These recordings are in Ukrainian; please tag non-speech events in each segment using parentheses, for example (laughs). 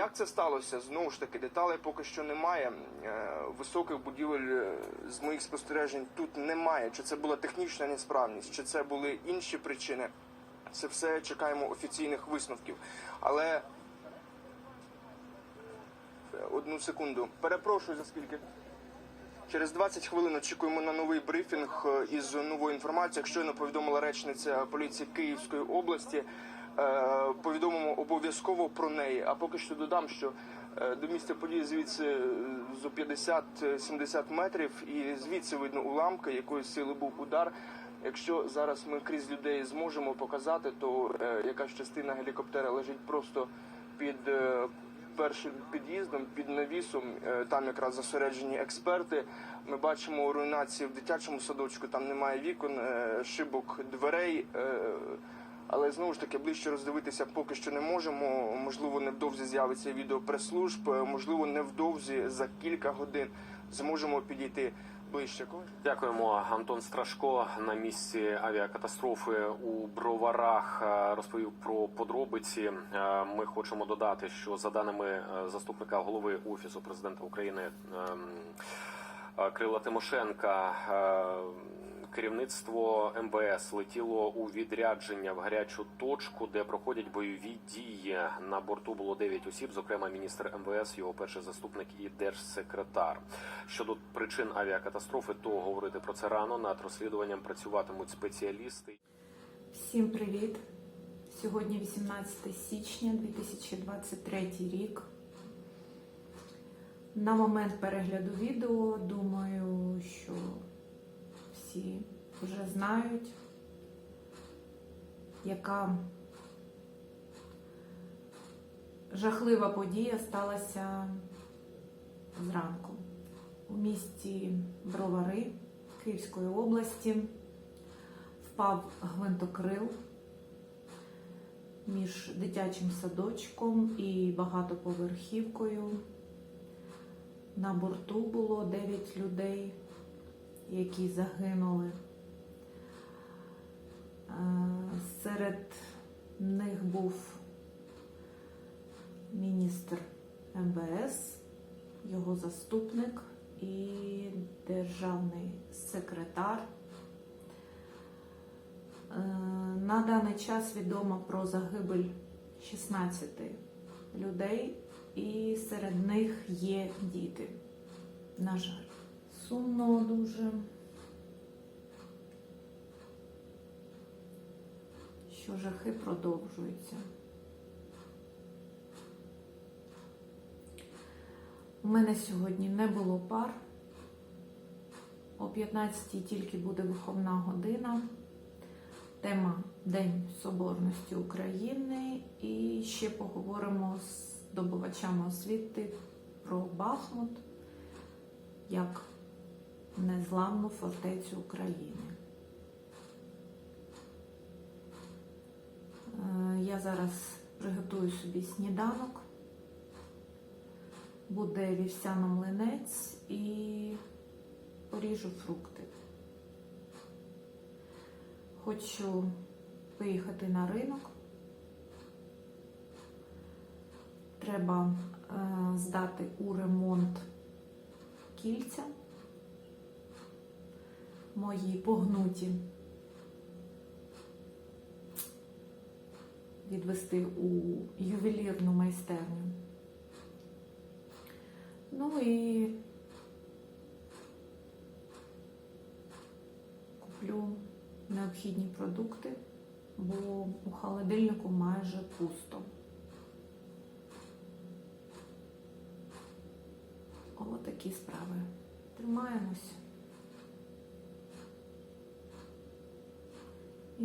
Як це сталося? Знову ж таки, деталей поки що немає. Е, Високих будівель е, з моїх спостережень тут немає. Чи це була технічна несправність, чи це були інші причини? Це все чекаємо офіційних висновків. Але одну секунду. Перепрошую за скільки. Через 20 хвилин очікуємо на новий брифінг е, із новою інформацією. Щойно повідомила речниця поліції Київської області. Е, Повідомимо обов'язково про неї. А поки що додам, що е, до місця події звідси е, зо 50-70 метрів, і звідси видно уламки, якої сили був удар. Якщо зараз ми крізь людей зможемо показати, то якась частина гелікоптера лежить просто під першим під'їздом, під навісом. Там якраз зосереджені експерти. Ми бачимо руйнації в дитячому садочку. Там немає вікон, шибок дверей. Але знову ж таки ближче роздивитися поки що не можемо. Можливо, невдовзі з'явиться відео прес-служб. Можливо, невдовзі за кілька годин зможемо підійти ближче. Дякуємо. Антон Страшко на місці авіакатастрофи у Броварах е, розповів про подробиці. Е, Ми хочемо додати, що за даними е, заступника голови офісу президента України ем, Крила Тимошенка. Керівництво МВС летіло у відрядження в гарячу точку, де проходять бойові дії. На борту було 9 осіб, зокрема міністр МВС, його перший заступник і держсекретар. Щодо причин авіакатастрофи, то говорити про це рано. Над розслідуванням працюватимуть спеціалісти. Всім привіт! Сьогодні 18 січня 2023 рік. На момент перегляду відео думаю, що всі вже знають, яка жахлива подія сталася зранку у місті Бровари Київської області. Впав гвинтокрил між дитячим садочком і багатоповерхівкою. На борту було 9 людей, які загинули. Е, Серед них був міністр МВС, його заступник і державний секретар. Е, На даний час відомо про загибель 16 людей, і серед них є діти. На жаль, сумно дуже, що жахи продовжуються. У мене сьогодні не було пар. О 15-й тільки буде виховна година. Тема День Соборності України. І ще поговоримо з добувачами освіти про Бахмут як незламну фортецю України. Е, Я зараз приготую собі сніданок. Буде вівсяно-млинець і поріжу фрукти. Хочу поїхати на ринок. Треба е, здати у ремонт кільця мої погнуті. Відвести у ювелірну майстерню. Ну і куплю необхідні продукти, бо у холодильнику майже пусто. Отакі справи. Тримаємось.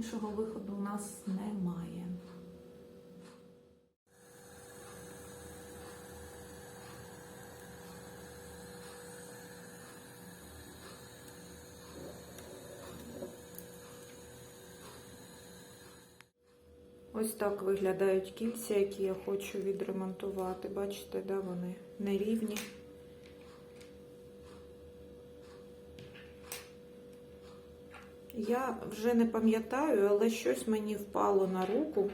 Іншого виходу у нас немає. Ось так виглядають кільця, які я хочу відремонтувати. Бачите, да, вони нерівні. Я вже не пам'ятаю, але щось мені впало на руку.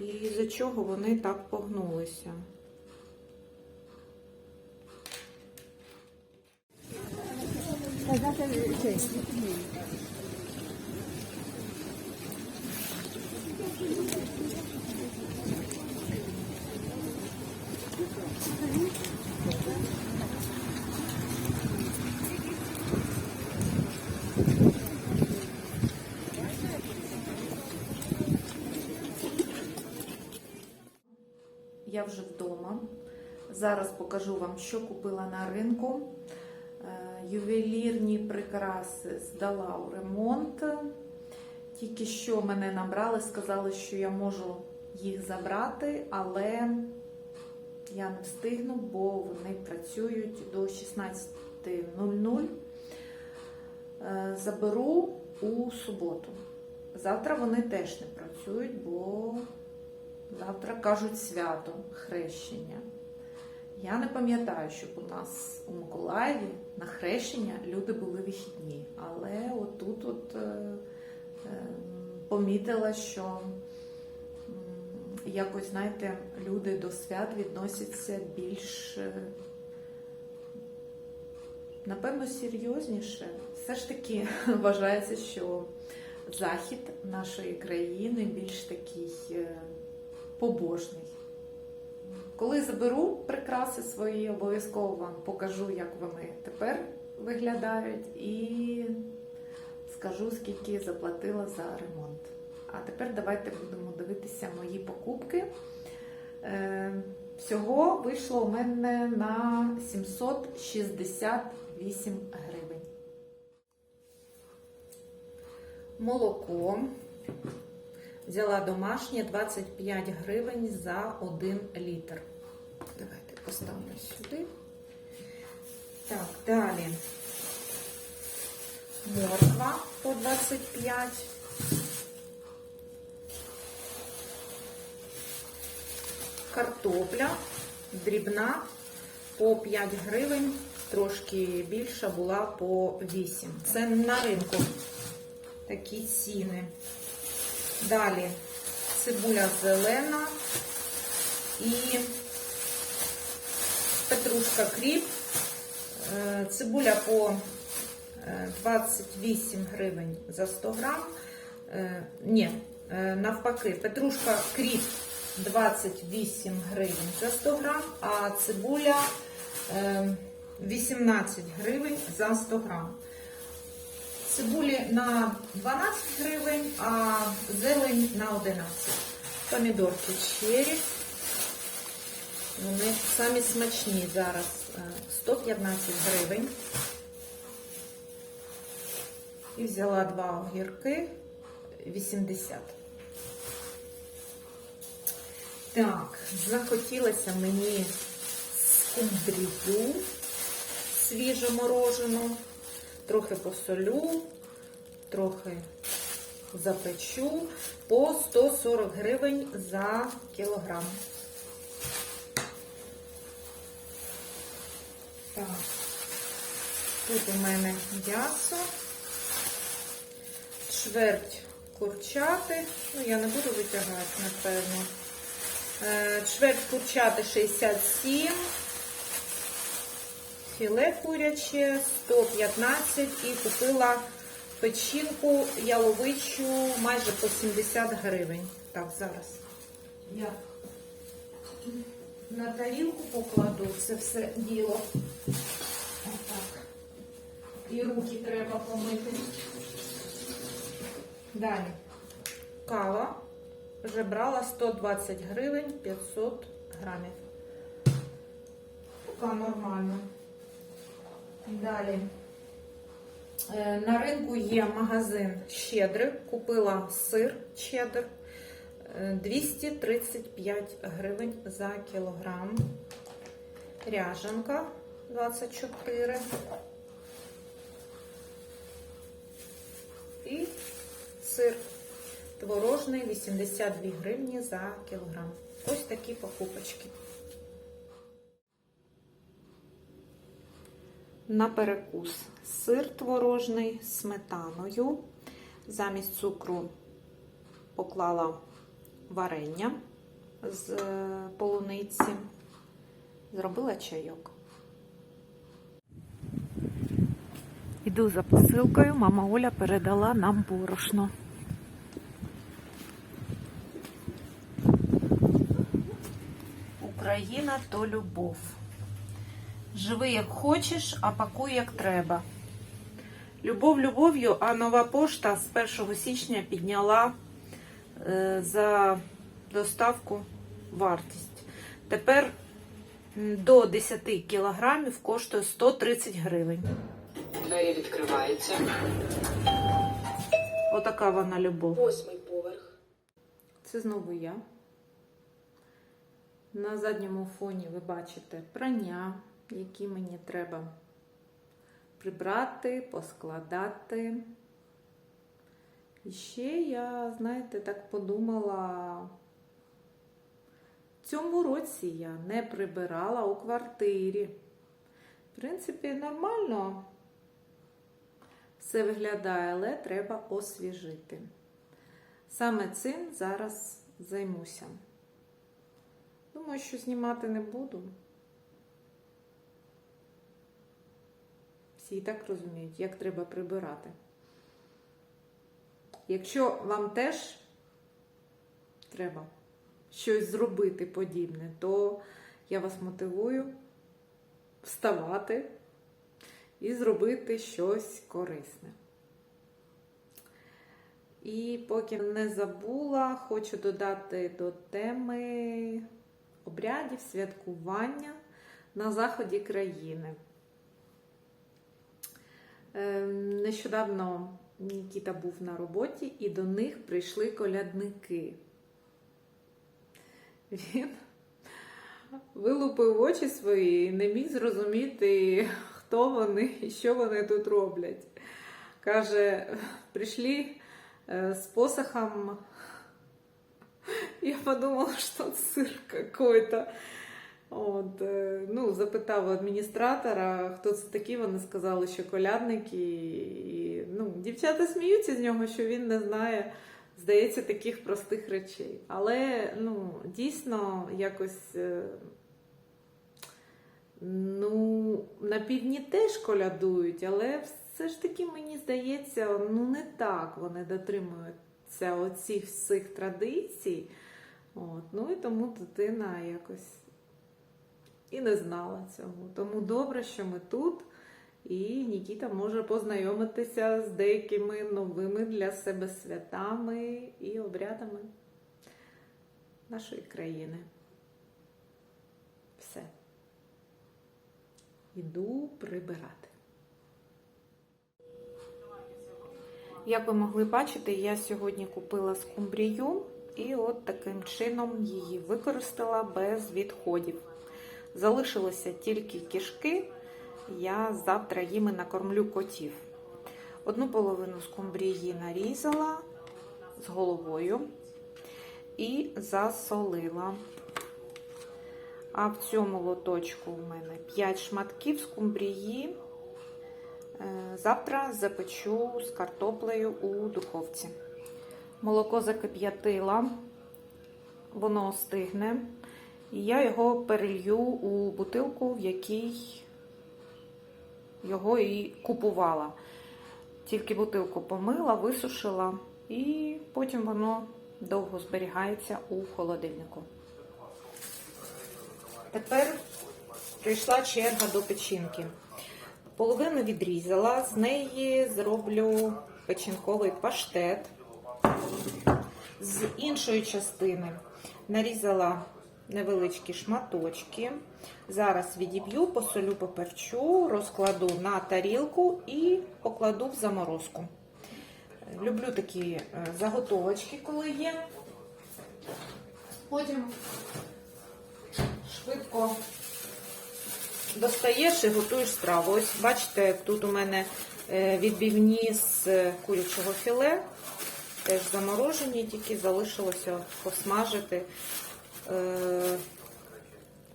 І з-за чого вони так погнулися. Я вже вдома. Зараз покажу вам, що купила на ринку. Е, Ювелірні прикраси здала у ремонт. Тільки що мене набрали, сказали, що я можу їх забрати, але я не встигну, бо вони працюють до 16.00. Е, Заберу у суботу. Завтра вони теж не працюють, бо Завтра кажуть свято хрещення. Я не пам'ятаю, щоб у нас у Миколаєві на хрещення люди були вихідні. Але отут от, е, е, помітила, що якось, знаєте, люди до свят відносяться більш, е, напевно, серйозніше. Все ж таки (laughs) вважається, що захід нашої країни більш такий. Побожний. Коли заберу прикраси свої, обов'язково вам покажу, як вони тепер виглядають, і скажу, скільки заплатила за ремонт. А тепер давайте будемо дивитися мої покупки. Е, Всього вийшло у мене на 768 гривень. Молоко. Взяла домашнє 25 гривень за 1 літр. Давайте поставлю сюди. Так, далі. Морква по 25. Картопля дрібна по 5 гривень, трошки більша була по 8. Це на ринку такі ціни. Далі цибуля зелена і петрушка кріп. Е, Цибуля по е, 28 гривень за 100 грам. Е, Ні, е, навпаки, петрушка кріп 28 гривень за 100 грам, а цибуля е, 18 гривень за 100 грам. Цибулі на 12 гривень, а зелень на 11. Помідорки черрі. Вони самі смачні зараз е, 115 гривень. І взяла два огірки 80. Так, захотілося мені скумбрію свіжоморожену. Трохи посолю, трохи запечу по 140 гривень за кілограм. Так, тут у мене м'ясо, чверть курчати, ну я не буду витягати, напевно. Е, Чверть курчати 67 філе куряче 115 і купила печінку яловичу майже по 70 гривень. Так, зараз я на тарілку покладу це все діло. Отак. І руки треба помити. Далі. Кава. Вже брала 120 гривень 500 грамів. Поки нормально. Далі. Е, На ринку є магазин Щедрик. Купила сир. Е, 235 гривень за кілограм. Ряжанка 24. І сир творожний 82 гривні за кілограм. Ось такі покупочки. На перекус сир творожний з сметаною. Замість цукру поклала варення. з е, полуниці. Зробила чайок. Іду за посилкою. Мама Оля передала нам борошно. Україна то любов. Живи як хочеш, а пакуй як треба. Любов любов'ю, а нова пошта з 1 січня підняла е, за доставку вартість. Тепер до 10 кілограмів коштує 130 гривень. Двері відкриваються. Отака вона любов. Восьмий поверх. Це знову я. На задньому фоні ви бачите прання, які мені треба прибрати, поскладати. І ще я, знаєте, так подумала, цьому році я не прибирала у квартирі. В принципі, нормально все виглядає, але треба освіжити. Саме цим зараз займуся. Думаю, що знімати не буду. Всі і так розуміють, як треба прибирати. Якщо вам теж треба щось зробити подібне, то я вас мотивую вставати і зробити щось корисне. І поки не забула, хочу додати до теми обрядів святкування на заході країни. Ем, Нещодавно Нікіта був на роботі і до них прийшли колядники. Він вилупив очі свої і не міг зрозуміти, хто вони і що вони тут роблять. Каже, прийшли э, с посохом. Я подумала, что цирк какой-то. От, е, ну, запитав адміністратора, хто це такі, вони сказали, що колядники. І, ну, дівчата сміються з нього, що він не знає, здається, таких простих речей. Але ну, дійсно якось. е, Ну, на півдні теж колядують, але все ж таки, мені здається, ну не так вони дотримуються оцих всіх традицій. От, ну і тому дитина якось і не знала цього. Тому добре, що ми тут, і Нікіта може познайомитися з деякими новими для себе святами і обрядами нашої країни. Все. Іду прибирати. Як ви могли бачити, я сьогодні купила скумбрію і от таким чином її використала без відходів. Залишилося тільки кішки. Я завтра їми накормлю котів. Одну половину скумбрії нарізала з головою і засолила. А в цьому лоточку у мене 5 шматків скумбрії. Е, Завтра запечу з картоплею у духовці. Молоко закип'ятила, воно остигне. І я його перелью у бутилку, в якій його і купувала. Тільки бутилку помила, висушила, і потім воно довго зберігається у холодильнику. Тепер прийшла черга до печінки. Половину відрізала, з неї зроблю печінковий паштет. З іншої частини нарізала невеличкі шматочки. Зараз відіб'ю, посолю, поперчу, розкладу на тарілку і покладу в заморозку. Люблю такі е, заготовочки, коли є. Потім швидко достаєш і готуєш страву. Ось бачите, тут у мене е, відбивні з курячого філе, теж заморожені, тільки залишилося посмажити. Е,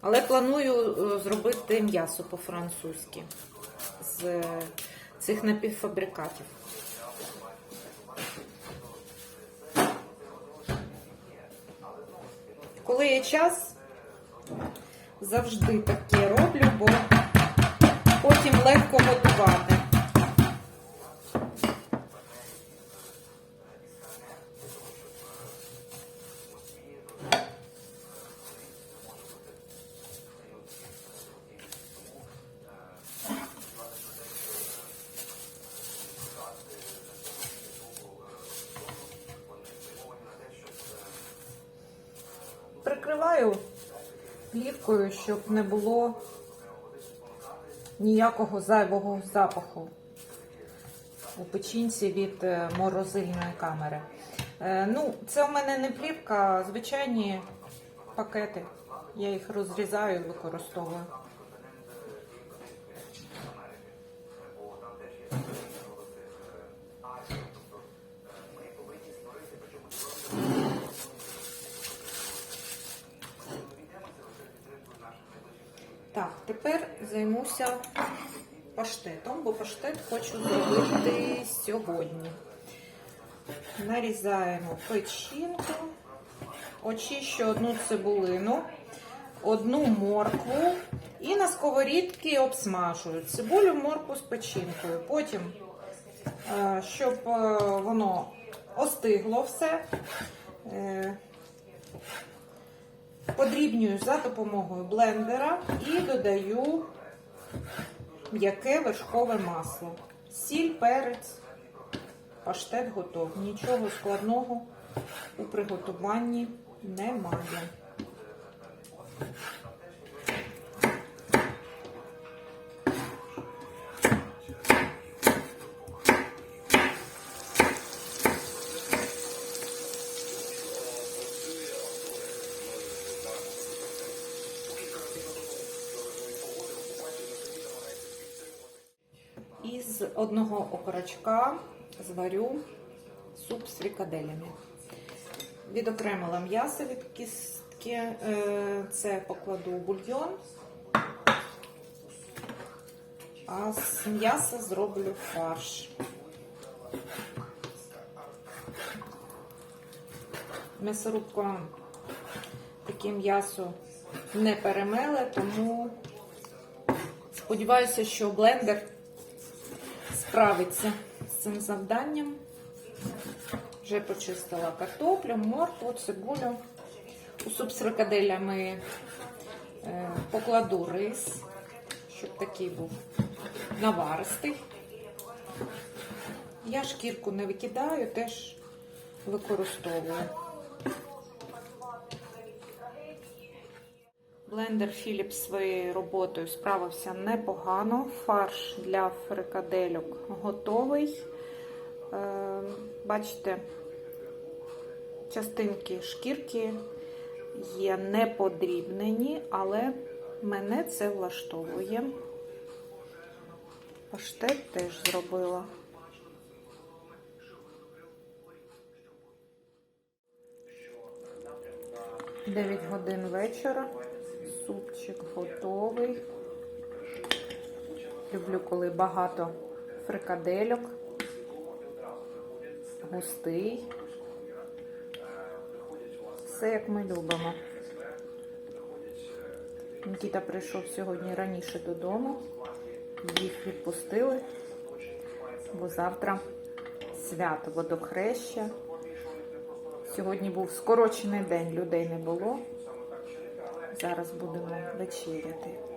Але планую е, зробити м'ясо по-французьки з цих напівфабрикатів. Коли є час, завжди таке роблю, бо потім легко готувати. Щоб не було ніякого зайвого запаху у печінці від е, морозильної камери. Е, Ну, це у мене не плівка, а звичайні пакети. Я їх розрізаю і використовую. Так, тепер займуся паштетом, бо паштет хочу зробити сьогодні. Нарізаємо печінку, очищу одну цибулину, одну моркву і на сковорідці обсмажую цибулю, моркву з печінкою. Потім, е, щоб е, воно остигло все, е, подрібнюю за допомогою блендера і додаю м'яке вершкове масло. Сіль, перець, паштет готов. Нічого складного у приготуванні немає. Із одного окорочка зварю суп з фрикаделями. Відокремила м'ясо від кістки, е, це покладу бульйон, а з м'яса зроблю фарш. М'ясорубка таке м'ясо не перемеле, тому сподіваюся, що блендер справиться з цим завданням. Вже почистила картоплю, моркву, цибулю. У суп з фрикаделями е, покладу рис, щоб такий був наваристий. Я шкірку не викидаю, теж використовую. Блендер Philips своєю роботою справився непогано. Фарш для фрикадельок готовий. Е, Бачите, частинки шкірки є не подрібнені, але мене це влаштовує. Паштет теж зробила. Дев'ять годин вечора. Супчик готовий. Люблю, коли багато фрикадельок. Густий. Все як ми любимо. Нікіта прийшов сьогодні раніше додому. Їх відпустили, бо завтра свято водохреща. Сьогодні був скорочений день, людей не було. Зараз будемо вечеряти.